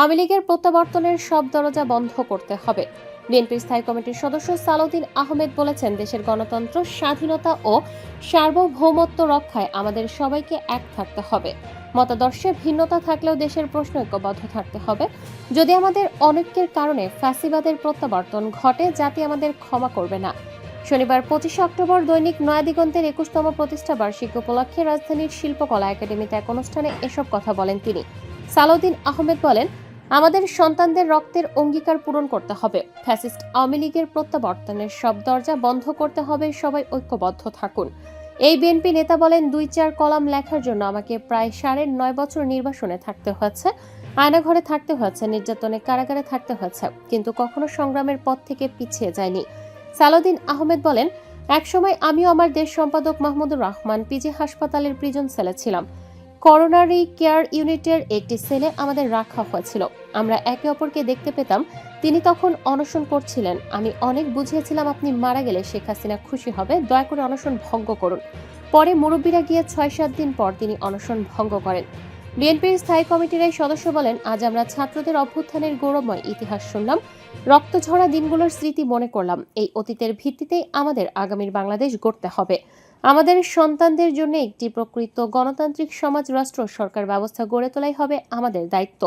আওয়ামী লীগের প্রত্যাবর্তনের সব দরজা বন্ধ করতে হবে। বিএনপির স্থায়ী কমিটির সদস্য সালাউদ্দিন আহমেদ বলেছেন, দেশের গণতন্ত্র, স্বাধীনতা ও সার্বভৌমত্ব রক্ষায় আমাদের সবাইকে এক থাকতে হবে। মতাদর্শে ভিন্নতা থাকলেও দেশের প্রশ্ন ঐক্যবদ্ধ থাকতে হবে। যদি আমাদের অনৈক্যের কারণে ফ্যাসিবাদের প্রত্যাবর্তন ঘটে, জাতি আমাদের ক্ষমা করবে না। শনিবার পঁচিশে অক্টোবর দৈনিক নয়াদিগন্তের একুশতম প্রতিষ্ঠা বার্ষিকী উপলক্ষে রাজধানীর শিল্পকলা একাডেমিতে এক অনুষ্ঠানে এসব কথা বলেন তিনি। সালাউদ্দিন আহমেদ বলেন আমাদের সন্তানদের রক্তের অঙ্গীকার পূরণ করতে হবে। ফ্যাসিস্ট আওয়ামী লীগের প্রত্যাবর্তনের সব দরজা বন্ধ করতে হবে, সবাই ঐক্যবদ্ধ থাকুন। এই বিএনপি নেতা বলেন, দুই চার কলাম লেখার জন্য আমাকে প্রায় সাড়ে নয় বছর নির্বাসনে থাকতে হয়েছে, আয়নাঘরে থাকতে হয়েছে, নির্যাতনে কারাগারে থাকতে হয়েছে, কিন্তু কখনো সংগ্রামের পথ থেকে পিছিয়ে যায়নি। সালাউদ্দিন আহমেদ বলেন, একসময় আমিও আমার দেশ সম্পাদক মাহমুদুর রহমান পিজি হাসপাতালের প্রিজন সেলে ছিলাম। করোনারি কেয়ার ইউনিটের একটি সেলে আমাদের রাখা হয়েছিল। আমরা একে অপরকে দেখতে পেতাম। তিনি তখন অনশন করছিলেন। আমি অনেক বুঝিয়েছিলাম আপনি মারা গেলে শেখ হাসিনা খুশি হবে। দয়া করে অনশন ভঙ্গ করুন। পরে মুরব্বীরা গিয়ে ছয় সাত দিন পর তিনি অনশন ভঙ্গ করেন। বিএনপির স্থায়ী কমিটির এই সদস্য বলেন, আজ আমরা ছাত্রদের অভ্যুত্থানের গৌরবময় ইতিহাস শুনলাম। রক্তঝরা দিনগুলোর স্মৃতি মনে করলাম। এই অতীতের ভিত্তিতেই আমাদের আগামীর বাংলাদেশ গড়তে হবে। আমাদের সন্তানদের জন্য একটি প্রকৃত গণতান্ত্রিক সমাজ, রাষ্ট্র, সরকার ব্যবস্থা গড়ে তোলাই হবে আমাদের দায়িত্ব।